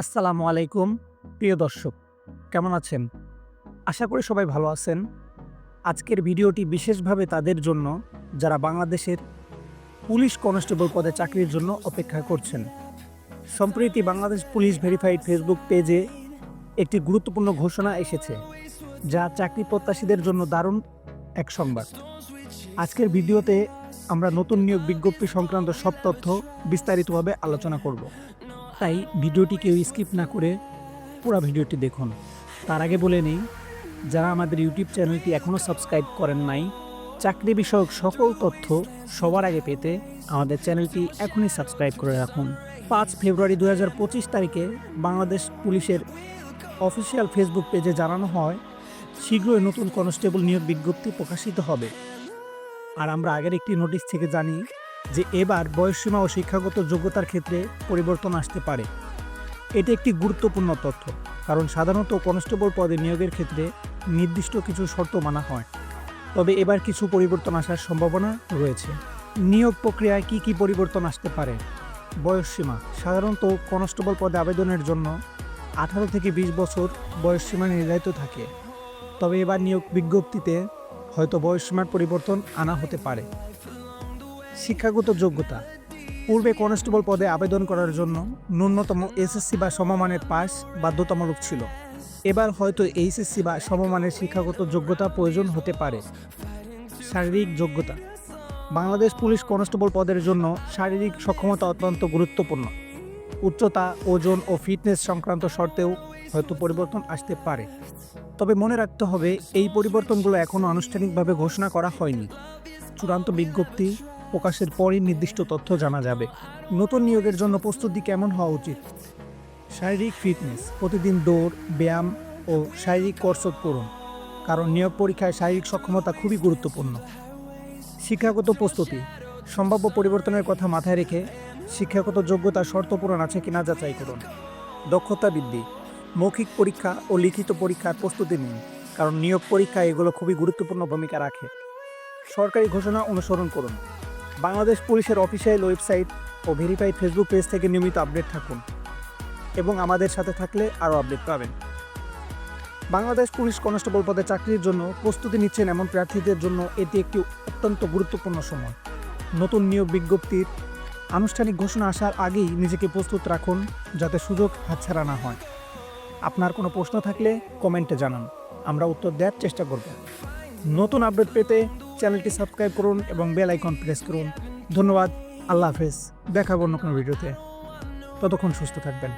আসসালামু আলাইকুম, প্রিয় দর্শক, কেমন আছেন? আশা করি সবাই ভালো আছেন। আজকের ভিডিওটি বিশেষভাবে তাদের জন্য, যারা বাংলাদেশের পুলিশ কনস্টেবল পদে চাকরির জন্য অপেক্ষা করছেন। সম্প্রতি বাংলাদেশ পুলিশ ভেরিফাইড ফেসবুক পেজে একটি গুরুত্বপূর্ণ ঘোষণা এসেছে, যা চাকরি প্রত্যাশীদের জন্য দারুণ এক সংবাদ। আজকের ভিডিওতে আমরা নতুন নিয়োগ বিজ্ঞপ্তি সংক্রান্ত সব তথ্য বিস্তারিতভাবে আলোচনা করব। তাই ভিডিওটি কেউ স্কিপ না করে পুরো ভিডিওটি দেখুন। তার আগে বলে নেই, যারা আমাদের ইউটিউব চ্যানেলটি এখনও সাবস্ক্রাইব করেন নাই, চাকরি বিষয়ক সকল তথ্য সবার আগে পেতে আমাদের চ্যানেলটি এখনই সাবস্ক্রাইব করে রাখুন। পাঁচ ফেব্রুয়ারি দু হাজার পঁচিশ তারিখে বাংলাদেশ পুলিশের অফিসিয়াল ফেসবুক পেজে জানানো হয়, শীঘ্রই নতুন কনস্টেবল নিয়োগ বিজ্ঞপ্তি প্রকাশিত হবে। আর আমরা আগের একটি নোটিশ থেকে জানি যে এবার বয়সসীমা ও শিক্ষাগত যোগ্যতার ক্ষেত্রে পরিবর্তন আসতে পারে। এটি একটি গুরুত্বপূর্ণ তথ্য, কারণ সাধারণত কনস্টেবল পদে নিয়োগের ক্ষেত্রে নির্দিষ্ট কিছু শর্ত মানা হয়। তবে এবার কিছু পরিবর্তন আসার সম্ভাবনা রয়েছে। নিয়োগ প্রক্রিয়ায় কি কি পরিবর্তন আসতে পারে? বয়সসীমা, সাধারণত কনস্টেবল পদে আবেদনের জন্য আঠারো থেকে বিশ বছর বয়সসীমা নির্ধারিত থাকে। তবে এবার নিয়োগ বিজ্ঞপ্তিতে হয়তো বয়সসীমার পরিবর্তন আনা হতে পারে। শিক্ষাগত যোগ্যতা। পূর্বে কনস্টেবল পদে আবেদন করার জন্য ন্যূনতম এসএসসি বা সমমানের পাস বাধ্যতামূলক ছিল। এবার হয়তো এইচএসসি বা সমমানের শিক্ষাগত যোগ্যতা প্রয়োজন হতে পারে। শারীরিক যোগ্যতা। বাংলাদেশ পুলিশ কনস্টেবল পদের জন্য শারীরিক সক্ষমতা অত্যন্ত গুরুত্বপূর্ণ। উচ্চতা, ওজন ও ফিটনেস সংক্রান্ত শর্তেও হয়তো পরিবর্তন আসতে পারে। তবে মনে রাখতে হবে, এই পরিবর্তনগুলো এখনও আনুষ্ঠানিকভাবে ঘোষণা করা হয়নি। চূড়ান্ত বিজ্ঞপ্তি প্রকাশের পরই নির্দিষ্ট তথ্য জানা যাবে। নতুন নিয়োগের জন্য প্রস্তুতি কেমন হওয়া উচিত? শারীরিক ফিটনেস, প্রতিদিন দৌড়, ব্যায়াম ও শারীরিক কসরত করুন, কারণ নিয়োগ পরীক্ষায় শারীরিক সক্ষমতা খুবই গুরুত্বপূর্ণ। শিক্ষাগত প্রস্তুতি, সম্ভাব্য পরিবর্তনের কথা মাথায় রেখে শিক্ষাগত যোগ্যতা শর্ত পূরণ আছে কিনা যাচাই করুন। দক্ষতা বৃদ্ধি, মৌখিক পরীক্ষা ও লিখিত পরীক্ষার প্রস্তুতি নিন, কারণ নিয়োগ পরীক্ষায় এগুলো খুবই গুরুত্বপূর্ণ ভূমিকা রাখে। সরকারি ঘোষণা অনুসরণ করুন। বাংলাদেশ পুলিশের অফিসিয়াল ওয়েবসাইট ও ভেরিফাইড ফেসবুক পেজ থেকে নিয়মিত আপডেট থাকুন এবং আমাদের সাথে থাকলে আরও আপডেট পাবেন। বাংলাদেশ পুলিশ কনস্টেবল পদে চাকরির জন্য প্রস্তুতি নিচ্ছেন এমন প্রার্থীদের জন্য এটি একটি অত্যন্ত গুরুত্বপূর্ণ সময়। নতুন নিয়োগ বিজ্ঞপ্তির আনুষ্ঠানিক ঘোষণা আসার আগেই নিজেকে প্রস্তুত রাখুন যাতে সুযোগ হাতছাড়া না হয়। আপনার কোনো প্রশ্ন থাকলে কমেন্টে জানান। আমরা উত্তর দেওয়ার চেষ্টা করব। নতুন আপডেট পেতে চ্যানেলটি সাবস্ক্রাইব করুন এবং বেল আইকন প্রেস করুন। ধন্যবাদ, আল্লাহ হাফেজ। দেখাবো অন্য কোনো ভিডিওতে। ততক্ষণ সুস্থ থাকবেন।